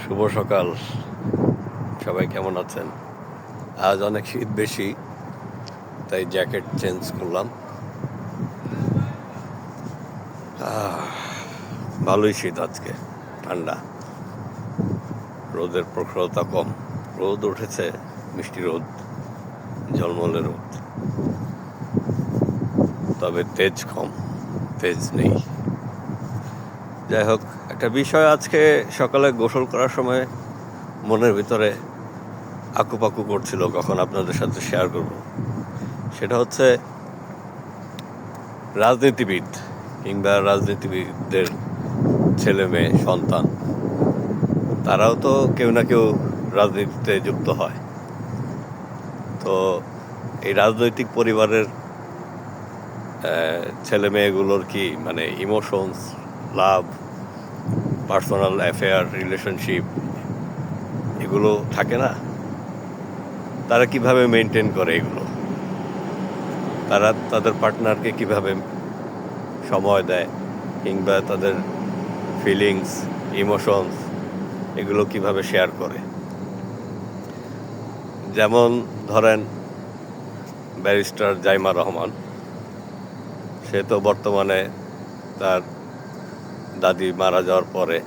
শুভ সকাল। সবাই কেমন আছেন? আজ অনেক শীত বেশি, তাই জ্যাকেট চেঞ্জ করলাম। ভালোই শীত আজকে, ঠান্ডা। রোদের প্রখরতা কম। রোদ উঠেছে, মিষ্টি রোদ, ঝলমলে রোদ। তবে তেজ কম, তেজ নেই। যাই হোক, একটা বিষয় আজকে সকালে গোসল করার সময় মনের ভিতরে আকুপাকু করছিল, কখন আপনাদের সাথে শেয়ার করব। সেটা হচ্ছে রাজনীতিবিদ কিংবা রাজনীতিবিদদের ছেলে মেয়ে, সন্তান, তারাও তো কেউ না কেউ রাজনীতিতে যুক্ত হয়। তো এই রাজনৈতিক পরিবারের ছেলে মেয়েগুলোর কি মানে emotions love personal affair relationship এগুলো থাকে না? তারা কীভাবে মেনটেন করে এগুলো? তারা তাদের পার্টনারকে কীভাবে সময় দেয়? কিংবা তাদের ফিলিংস ইমোশনস এগুলো কীভাবে শেয়ার করে? যেমন ধরেন ব্যারিস্টার জাইমা রহমান, সে তো বর্তমানে তার দাদি মারা যাওয়ার পরে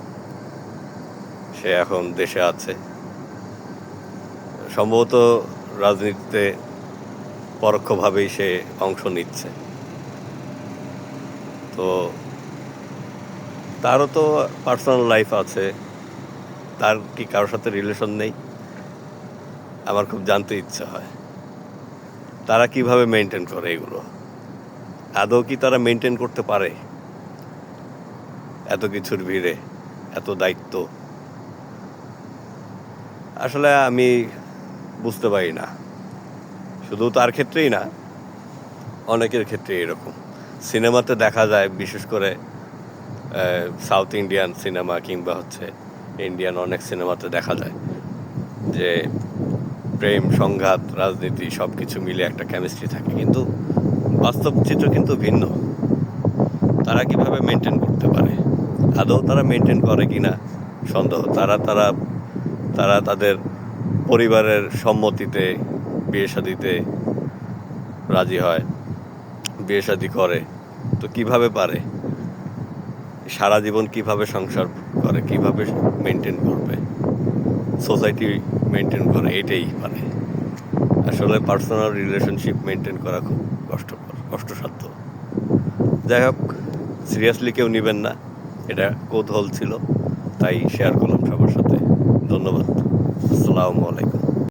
সে এখন দেশে আছে। সম্ভবত রাজনীতিতে পরোক্ষভাবেই সে অংশ নিচ্ছে। তো তারও তো পার্সোনাল লাইফ আছে। তার কি কারোর সাথে রিলেশন নেই? আমার খুব জানতে ইচ্ছা হয়। তারা কীভাবে মেনটেন করে এগুলো? আদৌ কি তারা মেনটেন করতে পারে? এত কিছুর ভিড়ে, এত দায়িত্ব। আসলে আমি বুঝতে পারি না। শুধু তার ক্ষেত্রেই না, অনেকের ক্ষেত্রে এরকম। সিনেমাতে দেখা যায়, বিশেষ করে সাউথ ইন্ডিয়ান সিনেমা কিংবা হচ্ছে ইন্ডিয়ান অনেক সিনেমাতে দেখা যায় যে প্রেম, সংঘাত, রাজনীতি সব কিছু মিলে একটা কেমিস্ট্রি থাকে। কিন্তু বাস্তব চিত্র কিন্তু ভিন্ন। তারা কীভাবে মেনটেন করতে পারে? আদৌ তারা মেনটেন করে কি না সন্দেহ। তারা তারা তারা তাদের পরিবারের সম্মতিতে বিয়ে শাদিতে রাজি হয়, বিয়ে শাদি করে। তো কীভাবে পারে? সারা জীবন কীভাবে সংসার করে? কীভাবে মেনটেন করবে? সোসাইটি মেনটেন করে, এটাই পারে। আসলে পার্সোনাল রিলেশনশিপ মেনটেন করা খুব কষ্টকর, কষ্টসাধ্য। যাই হোক সিরিয়াসলি কেউ নেবেন না। এটা কৌতূহল ছিল। তাই শেয়ার করলাম সবার সাথে। ধন্যবাদ। আসসালামু আলাইকুম।